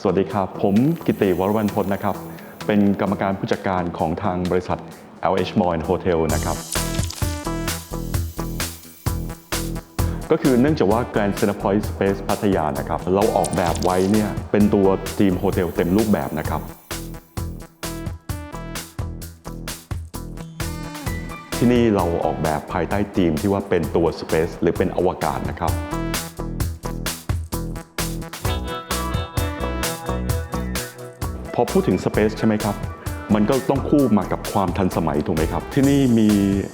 สวัสดีครับ ผมกิติวรวันพจน์นะครับ เป็นกรรมการผู้จัดการของทางบริษัท LH Mall Hotel นะครับ ก็คือเนื่องจากว่า Grand Centerpoint Space พัทยานะครับ เราออกแบบไว้เนี่ยเป็นตัวทีมโฮเทลเต็มรูปแบบนะครับ ที่นี่เราออกแบบภายใต้ธีมที่ว่าเป็นตัว Space หรือเป็นอวกาศนะครับ พอพูดถึง Space ใช่ไหมครับ มันก็ต้องคู่มากับความทันสมัยถูกไหมครับ ที่นี่มี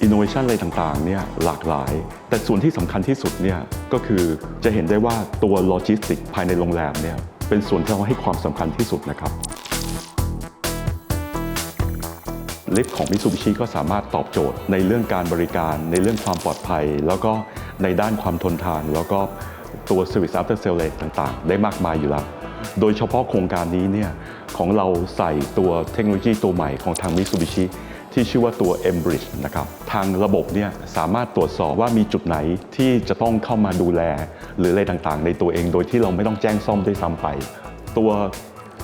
innovation อะไรต่างๆเนี่ยหลากหลาย แต่ส่วนที่สำคัญที่สุดเนี่ยก็คือจะเห็นได้ว่าตัวโลจิสติกภายในโรงแรมเนี่ยเป็นส่วนที่เราให้ความสำคัญที่สุดนะครับลิฟต์ของ Mitsubishi ก็สามารถตอบโจทย์ในเรื่องการบริการ ในเรื่องความปลอดภัย แล้วก็ในด้านความทนทาน แล้วก็ตัว Service After Sales ต่างๆ ได้มากมายอยู่แล้ว โดยเฉพาะโครงการนี้เนี่ย ของเราใส่ตัวเทคโนโลยีตัวใหม่ของทาง Mitsubishi ที่ชื่อว่าตัว M Bridge นะครับ ทางระบบเนี่ยสามารถตรวจสอบว่ามีจุดไหนที่จะต้องเข้ามาดูแล หรืออะไรต่างๆ ในตัวเองโดยที่เราไม่ต้องแจ้งซ่อมด้วยซ้ำไป ตัว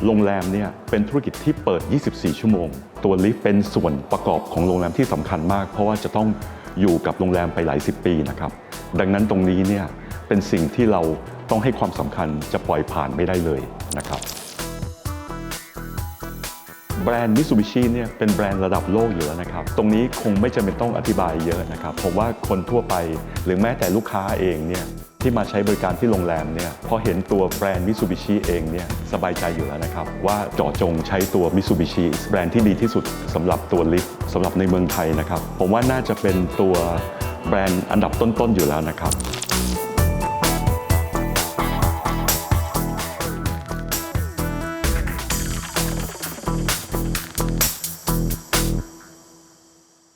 โรงแรมเนี่ยเป็นธุรกิจที่เปิด 24 ชั่วโมง ตัวลิฟต์เป็นส่วนประกอบของโรงแรมที่สำคัญมาก เพราะว่าจะต้องอยู่กับโรงแรมไปหลายสิบปีนะครับ ดังนั้นตรงนี้เนี่ยเป็นสิ่งที่เราต้องให้ความสำคัญจะปล่อยผ่านไม่ได้เลยนะครับ แบรนด์ Mitsubishi เนี่ยเป็นแบรนด์ระดับโลกอยู่แล้วนะครับ ตรงนี้คงไม่จำเป็นต้องอธิบายเยอะนะครับ ผมว่าคนทั่วไปหรือแม้แต่ลูกค้าเองเนี่ยที่มาใช้บริการที่โรงแรมเนี่ยพอเห็นตัวแบรนด์ Mitsubishi เองเนี่ยสบายใจอยู่แล้วนะครับ ว่าเจาะจงใช้ตัว Mitsubishi แบรนด์ที่ดีที่สุดสำหรับตัวลิฟต์สำหรับในเมืองไทยนะครับ ผมว่าน่าจะเป็นตัวแบรนด์อันดับต้นๆอยู่แล้วนะครับ